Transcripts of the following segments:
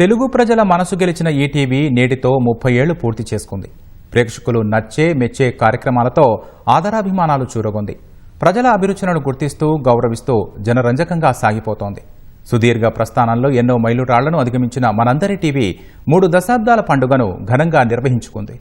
తెలుగు ప్రజల మనసు గెలిచిన ఈటీవీ నేటితో ముప్పై ఏళ్ళు పూర్తి చేసుకుంది. ప్రేక్షకులు నచ్చే మెచ్చే కార్యక్రమాలతో ఆదరాభిమానాలు చూరగొంది. ప్రజల అభిరుచులను గుర్తిస్తూ గౌరవిస్తూ జనరంజకంగా సాగిపోతోంది. సుదీర్ఘ ప్రస్థానంలో ఎన్నో మైలురాళ్ళను అధిగమించిన మనందరి టీవీ మూడు దశాబ్దాల పండుగను ఘనంగా నిర్వహించుకుంది.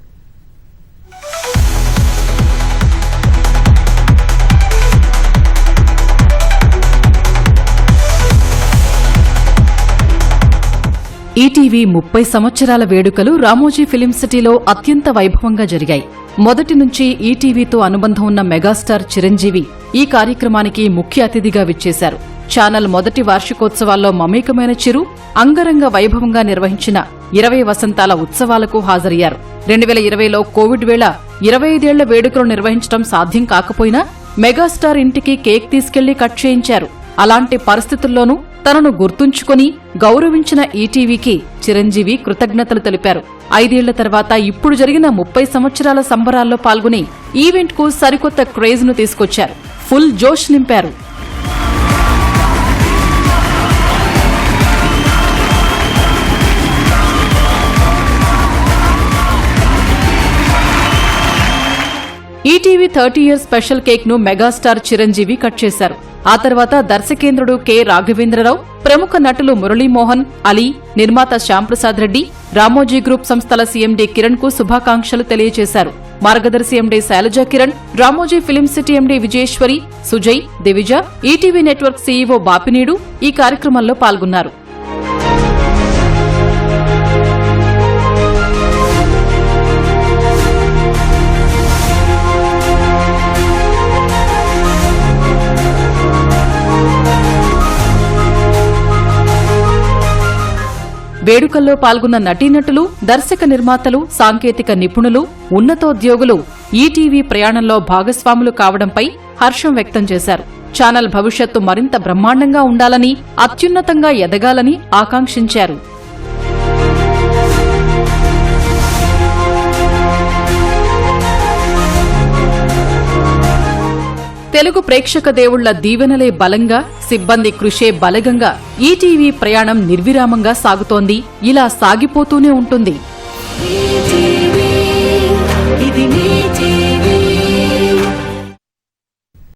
ఈటీవీ ముప్పై సంవత్సరాల వేడుకలు రామోజీ ఫిలిం సిటీలో అత్యంత వైభవంగా జరిగాయి. మొదటి నుంచి ఈటీవీతో అనుబంధం ఉన్న మెగాస్టార్ చిరంజీవి ఈ కార్యక్రమానికి ముఖ్య అతిథిగా విచ్చేశారు. ఛానల్ మొదటి వార్షికోత్సవాల్లో మమేకమైన చిరు అంగరంగ వైభవంగా నిర్వహించిన ఇరవై వసంతాల ఉత్సవాలకు హాజరయ్యారు. రెండు వేల ఇరవైలో కోవిడ్ వేళ ఇరవై ఐదేళ్ళ వేడుకలు నిర్వహించడం సాధ్యం కాకపోయినా మెగాస్టార్ ఇంటికి కేక్ తీసుకెళ్ళి కట్ చేయించారు. అలాంటి పరిస్థితుల్లోనూ తనను గుర్తుంచుకొని గౌరవించిన ఈటీవీకి చిరంజీవి కృతజ్ఞతలు తెలిపారు. ఐదేళ్ళ తర్వాత ఇప్పుడు జరిగిన ముప్పై సంవత్సరాల సంబరాల్లో పాల్గొని ఈవెంట్కు సరికొత్త క్రేజ్ను తీసుకొచ్చారు. ఫుల్ జోష్ నింపారు. ఈటీవీ థర్టీ ఇయర్ స్పెషల్ కేక్ను మెగాస్టార్ చిరంజీవి కట్ చేశారు. ఆ తర్వాత దర్శకేంద్రుడు కె. రాఘవేంద్రరావు ప్రముఖ నటులు మురళీమోహన్ అలీ నిర్మాత శ్యాంప్రసాద్ రెడ్డి రామోజీ గ్రూప్ సంస్థల సీఎండీ కిరణ్కు శుభాకాంక్షలు తెలియజేశారు. Margadarsi MD Sailaja Kiran Ramoji film city MD Vijayeswari Sujay Divija ETV network CEO Bapineedu ఈ కార్యక్రమంలో పాల్గొన్నారు. వేడుకల్లో పాల్గొన్న నటీనటులు దర్శక నిర్మాతలు సాంకేతిక నిపుణులు ఉన్నతోద్యోగులు ఈటీవీ ప్రయాణంలో భాగస్వాములు కావడంపై హర్షం వ్యక్తం చేశారు. ఛానల్ భవిష్యత్తు మరింత బ్రహ్మాండంగా ఉండాలని అత్యున్నతంగా ఎదగాలని ఆకాంక్షించారు. తెలుగు ప్రేక్షక దేవుళ్ళ దీవెనలే బలంగా సిబ్బంది కృషే బలగంగా ఈటీవీ ప్రయాణం నిర్విరామంగా సాగుతోంది. ఇలా సాగిపోతూనే ఉంటుంది.